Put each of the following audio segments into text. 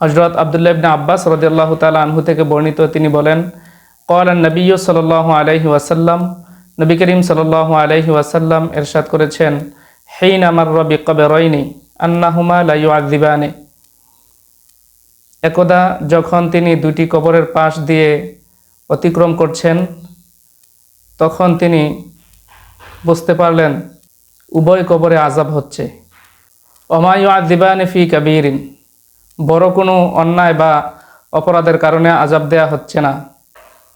হজরত আবদুল্লাহ ইবনে আব্বাস রদিয়াল্লাহ তালা আনহু থেকে বর্ণিত, তিনি বলেন কল নবী সাল আলহি ওয়াসাল্লাম। নবী করিম সাল আলহি ওয়াসাল্লাম এরশাদ করেছেন, হেইন আমার রবি কবে রয়নি আন্নাহুমা লাইউ আদিবানে একদা যখন তিনি দুটি কবরের পাশ দিয়ে অতিক্রম করছেন, তখন তিনি বুঝতে পারলেন, উভয় কবরে আজাব হচ্ছে। অমায়ু আদিবানে ফি কাবিরিন। বড় কোনো অন্যায় বা অপরাধের কারণে আজাব দেয়া হচ্ছে না।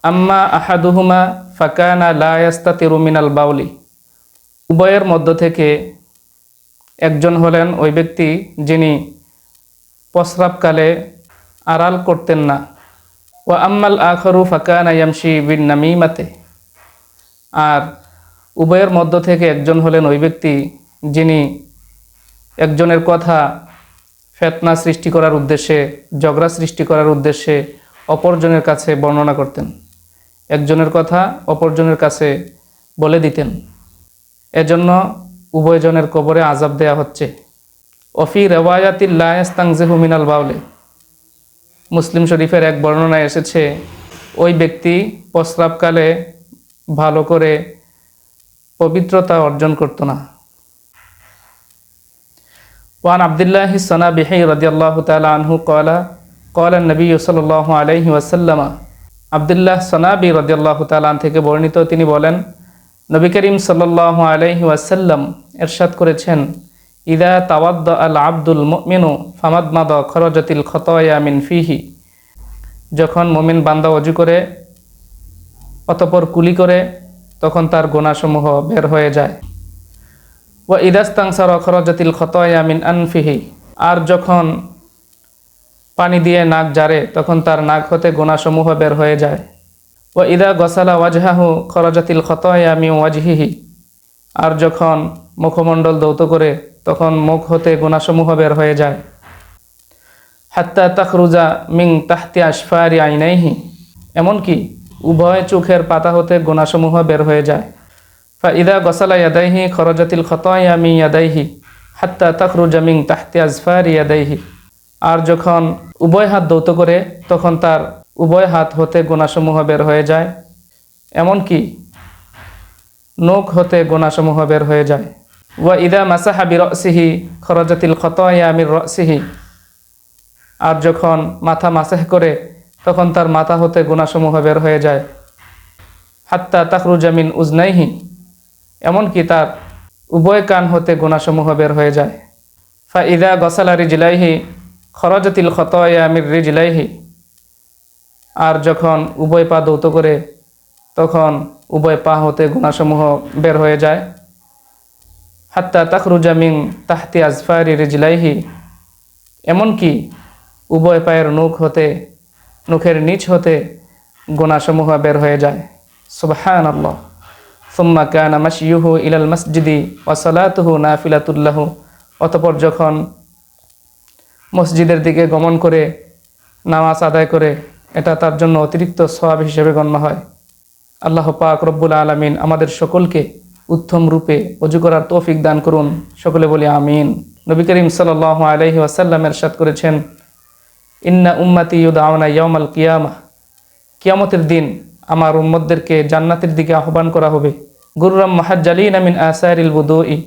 আম্মা আহাদুহুমা ফাকানা লায়াস্তা তিরুমিনাল বাউলি। উভয়ের মধ্য থেকে একজন হলেন ওই ব্যক্তি যিনি প্রস্রাবকালে আড়াল করতেন না। ও আম্মাল আখরু ফাকানা ইয়ামশি বিন নামিমাতে। আর উভয়ের মধ্য থেকে একজন হলেন ওই ব্যক্তি যিনি একজনের কথা ফেতনা সৃষ্টি করার উদ্দেশ্যে, ঝগড়া সৃষ্টি করার উদ্দেশ্যে অপরজনের কাছে বর্ণনা করতেন। একজনের কথা অপরজনের কাছে বলে দিতেন। এজন্য উভয়জনের কবরে আজাব দেয়া হচ্ছে। অফি রেওয়ায়াতিল্লাস্তাংজেহু মিনাল বাউলে। মুসলিম শরীফের এক বর্ণনায় এসেছে, ওই ব্যক্তি প্রস্রাবকালে ভালো করে পবিত্রতা অর্জন করতো না। وعن عبد الله الصنابحي رضي الله تعالى عنه قال قال النبي صلى الله عليه وسلم আবদুল্লাহ সনাবি রদিয়াল্লাহ তালান থেকে বর্ণিত তিনি বলেন নবী করিম সাল্লাহ আলহি ওয়াসাল্লাম এরশাদ করেছেন ইদা তাওয়াদ্দ আল আব্দুল মিনু ফামাদমাদ খরজাতিল খতয়া মিন ফিহি যখন মমিন বান্দা অজু করে অতপর কুলি করে তখন তার গোনাসমূহ বের হয়ে যায় ও ইদাস্তাংসার খরজাতিল খতয়া মিন আনফিহি। আর যখন পানি দিয়ে নাক জারে, তখন তার নাক হতে গোনাসমূহ বের হয়ে যায়। ও ইদা গসালা ওয়াজহাহু খরজাতিল খতয়া মি ওয়াজহিহি। আর যখন মুখমণ্ডল দৌত করে, তখন মুখ হতে গোনাসমূহ বের হয়ে যায়। হাত্তা তাখরুজা মিং তাহতি আশফারি আইনাইহি। এমনকি উভয় চোখের পাতা হতে গোনাসমূহ বের হয়ে যায়। ইদা গসালা ইয়াদাইহি খরজাতিল খতয়া মি ইয়াদাইহি হাত্তা তাখরুজা মিং তাহতি আজফারি ইয়াদাইহি আর যখন উভয় হাত দৌত করে, তখন তার উভয় হাত হতে গোনাসমূহ বের হয়ে যায়। এমনকি নোক হতে গোনাসমূহ বের হয়ে যায়। ওয়া ইদা মাসাহা বিরসিহি খরজাতিল খতয়া মির রসিহি আর যখন মাথা মাসাহ করে, তখন তার মাথা হতে গোনাসমূহ বের হয়ে যায়। হাত্তা তাকরুজামিন উজনাইহি। এমনকি তার উভয় কান হতে গোনাসমূহ বের হয়ে যায়। ফা ইদা গসালা রিজলাইহি, খরজাতিল খতয়া মির রিজলাইহি। আর যখন উভয় পা দৌত করে, তখন উভয় পা হতে গুণাসমূহ বের হয়ে যায়। হাত্তা তাকরুজা মিং তাহতি আজফারি রিজলাইহি, এমনকি উভয় পায়ের নুখ হতে, নুখের নিচ হতে গুণাসমূহ বের হয়ে যায়। সুবহান আল্লাহ সুম্মা কানা মাসিয়ুহু ইলাল মসজিদি ওয়াসালাতুহু নাফিলাতুল্লাহু। অতপর যখন মসজিদের দিকে গমন করে, নামাজ আদায় করে, এটা তার জন্য অতিরিক্ত সওয়াব হিসেবে গণ্য হয়। আল্লাহ পাক রব্বুল আলমিন আমাদের সকলকে উত্তম রূপে অজু করার তৌফিক দান করুন। সকলে বলি আমিন। নবী করিম সাল আলহি ওয়াসাল্লাম এরশাদ করেছেন, ইন্না উম্মাতি ইউদাওনা ইয়ামাল কিয়ামা। কিয়ামতের দিন আমার উম্মদদেরকে জান্নাতের দিকে আহ্বান করা হবে। গুরুরাম মাহাজ্জালিন আমিন আসারিল বুদুই।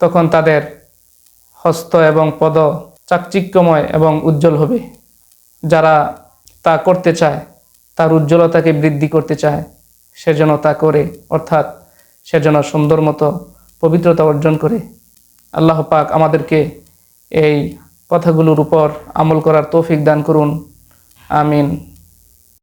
তখন তাদের হস্ত এবং পদ চাকচিক্যময় এবং উজ্জ্বল হবে। যারা তা করতে চায়, তার উজ্জ্বলতাকে বৃদ্ধি করতে চায়, সে যেন তা করে, অর্থাৎ সে যেন সুন্দর মতো পবিত্রতা অর্জন করে। আল্লাহ পাক আমাদেরকে এই কথাগুলোর উপর আমল করার তৌফিক দান করুন। আমিন।